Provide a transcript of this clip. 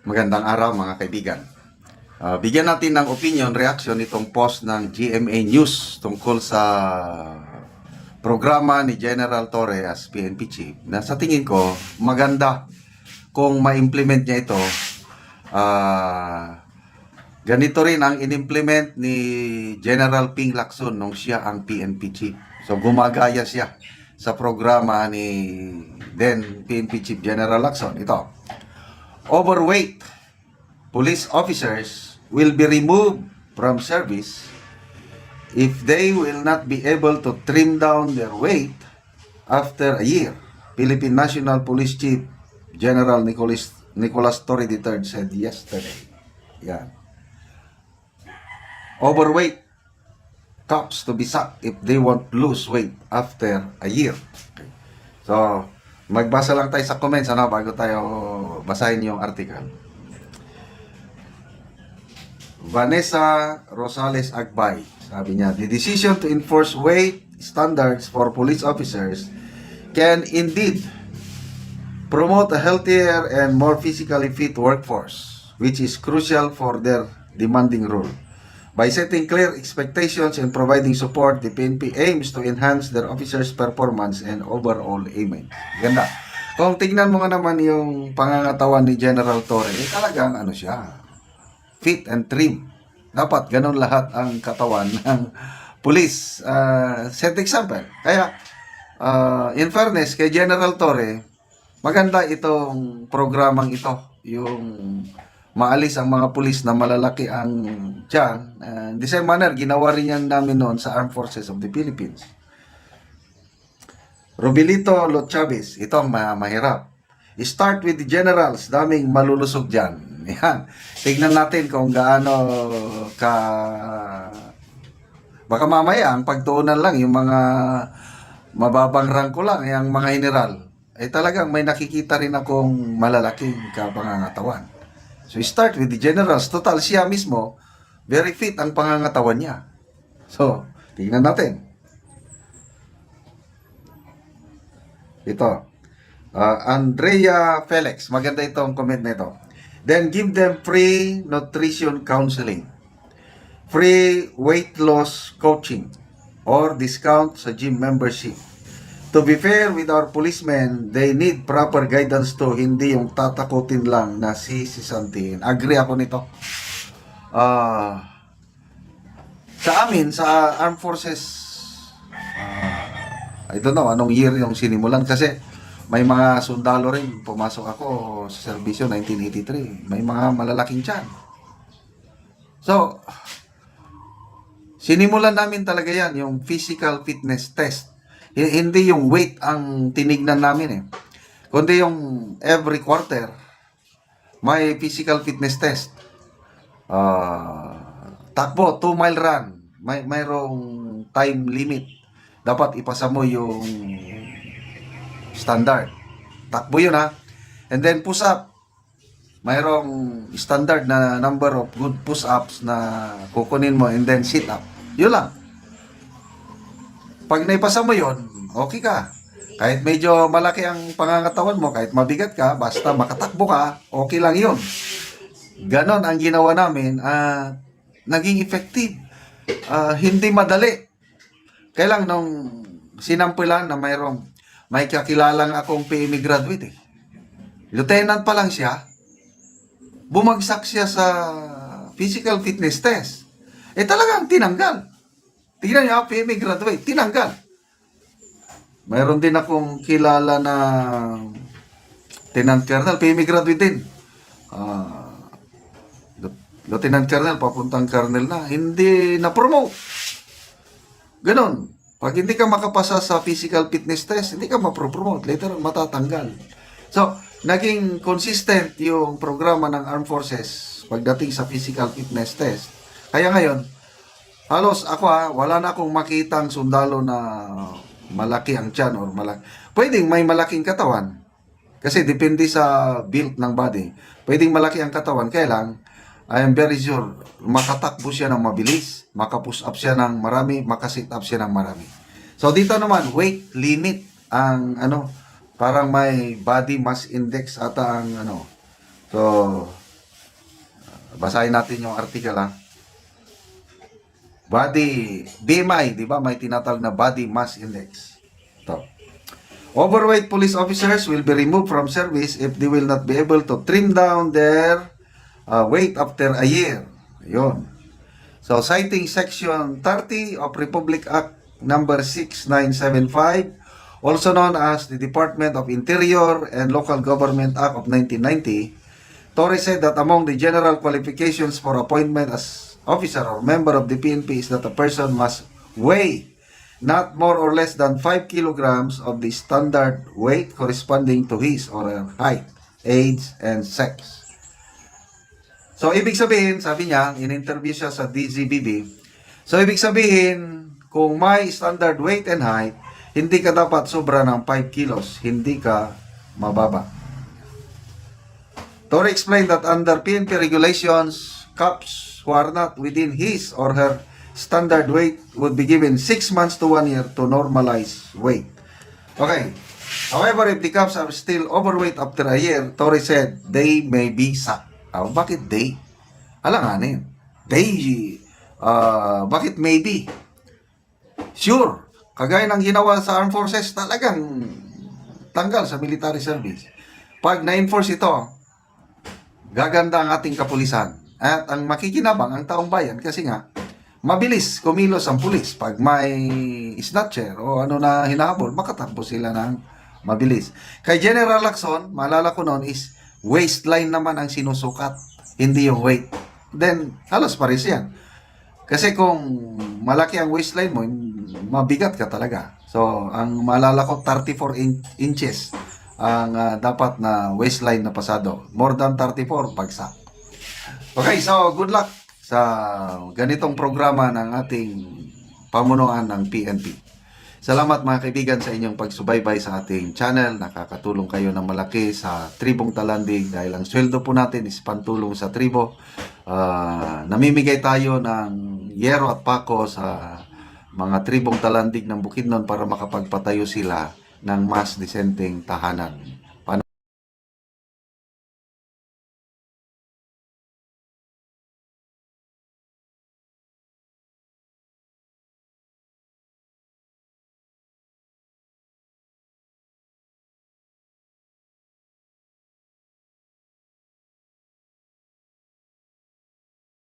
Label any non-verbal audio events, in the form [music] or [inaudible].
Magandang araw mga kaibigan. Ah, bigyan natin ng opinion, reaction itong post ng GMA News tungkol sa programa ni General Torre as PNP Chief na sa tingin ko maganda kung ma-implement niya ito. Ah, ganito rin ang in-implement ni General Ping Lacson nung siya ang PNP Chief. So gumagaya siya sa programa ni then PNP Chief General Lacson. Ito, overweight police officers will be removed from service if they will not be able to trim down their weight after a year. Philippine National Police Chief General Nicholas Nicholas Torre III said yesterday. Yan. Overweight cops to be sacked if they won't lose weight after a year. Okay. So, magbasa lang tayo sa comments ano, bago tayo basahin yung article. Vanessa Rosales Agbay, sabi niya, the decision to enforce weight standards for police officers can indeed promote a healthier and more physically fit workforce, which is crucial for their demanding role. By setting clear expectations and providing support, the PNP aims to enhance their officers' performance and overall image. Ganda. Kung tignan mo nga naman yung pangangatawan ni General Torre, eh talagang ano siya, fit and trim. Dapat ganun lahat ang katawan [laughs] ng police. Uh, set example. Kaya, uh, in fairness, kay General Torre, maganda itong programang ito. Yung maalis ang mga pulis na malalaki ang tiyan. Uh, the same manner, ginawa rin yan namin noon sa Armed Forces of the Philippines. Robilito Lot Chavez, ito ang ma- mahirap. Start with the generals, daming malulusog dyan. [laughs] Yan. Tignan natin kung gaano ka... Baka mamaya, ang pagtuunan lang, yung mga mababang rangko lang, yung mga general, eh talagang may nakikita rin akong malalaking kapangangatawan. So start with the generals. Total, siya mismo, very fit ang pangangatawan niya. So, tignan natin. Ito. Uh, Andrea Felix. Maganda itong comment na ito. Then give them free nutrition counseling. Free weight loss coaching. Or discount sa gym membership. To be fair with our policemen, they need proper guidance to hindi yung tatakutin lang na sisisantiin. Agree ako nito. Ah... sa amin, sa Armed Forces, ah, I don't know anong year yung sinimulan kasi may mga sundalo rin. Pumasok ako sa serbisyo 1983. May mga malalaking tiyan. So, sinimulan namin talaga yan, yung physical fitness test. Hindi yung weight ang tinignan namin eh. Kundi yung every quarter, may physical fitness test. Ah, takbo, 2 mile run. May mayroong time limit. Dapat ipasa mo yung standard. Takbo yun ha. And then push up. Mayroong standard na number of good push-ups na kukunin mo and then sit up. Yun lang. Pag naipasa mo yun, okay ka. Kahit medyo malaki ang pangangatawan mo, kahit mabigat ka, basta makatakbo ka, okay lang yun. Ganon ang ginawa namin at naging effective. Ah, hindi madali. Kailang nung sinampulan na mayroong may kakilalang akong PME graduate eh. Lieutenant pa lang siya, bumagsak siya sa physical fitness test. Eh talagang tinanggal. Tingnan niyo, ah, PME graduate, tinanggal. Mayroon din akong kilala na Lieutenant Colonel, PME graduate din. Ah, Lieutenant Colonel, papuntang Colonel na, hindi na-promote. Ganon. Pag hindi ka makapasa sa physical fitness test, hindi ka mapropromote. Later, matatanggal. So, naging consistent yung programa ng Armed Forces pagdating sa physical fitness test. Kaya ngayon, halos ako ha, wala na akong makitang sundalo na malaki ang tiyan or malaki. Pwedeng may malaking katawan. Kasi depende sa build ng body. Pwedeng malaki ang katawan. Kaya lang, I am very sure, makatakbo siya ng mabilis, makapush up siya ng marami, makasit up siya ng marami. So dito naman, weight limit ang ano, parang may body mass index ata ang ano. So, basahin natin yung article ha. Body, BMI, di ba? May tinatawag na Body Mass Index. Ito. Overweight police officers will be removed from service if they will not be able to trim down their uh, weight after a year. Yun. So, citing Section 30 of Republic Act number 6975, also known as the Department of Interior and Local Government Act of 1990, Torres said that among the general qualifications for appointment as officer or member of the PNP is that a person must weigh not more or less than 5 kilograms of the standard weight corresponding to his or her height, age, and sex. So, ibig sabihin, sabi niya, in-interview siya sa DZBB. So, ibig sabihin, kung may standard weight and height, hindi ka dapat sobra ng 5 kilos. Hindi ka mababa. Tori explained that under PNP regulations, cops who are not within his or her standard weight would be given 6 months to 1 year to normalize weight. Okay. However, if the cops are still overweight after a year, Tori said, they may be sacked. Ah, bakit they? Alanganin. They, uh, bakit maybe? Sure, kagaya ng ginawa sa armed forces, talagang tanggal sa military service. Pag na-enforce ito, gaganda ang ating kapulisan. At ang makikinabang ang taong bayan kasi nga, mabilis kumilos ang pulis. Pag may snatcher o ano na hinahabol, makatakbo sila ng mabilis. Kay General Lacson, maalala ko noon is waistline naman ang sinusukat, hindi yung weight. Then, halos pares yan. Kasi kung malaki ang waistline mo, mabigat ka talaga. So, ang maalala ko, 34 in- inches ang ah, dapat na waistline na pasado. More than 34, bagsak. Okay, so good luck sa ganitong programa ng ating pamunuan ng PNP. Salamat mga kaibigan sa inyong pagsubaybay sa ating channel. Nakakatulong kayo ng malaki sa Tribong Talandig dahil ang sweldo po natin is pantulong sa tribo. Ah, namimigay tayo ng yero at pako sa mga tribong talandig ng Bukidnon para makapagpatayo sila ng mas disenteng tahanan.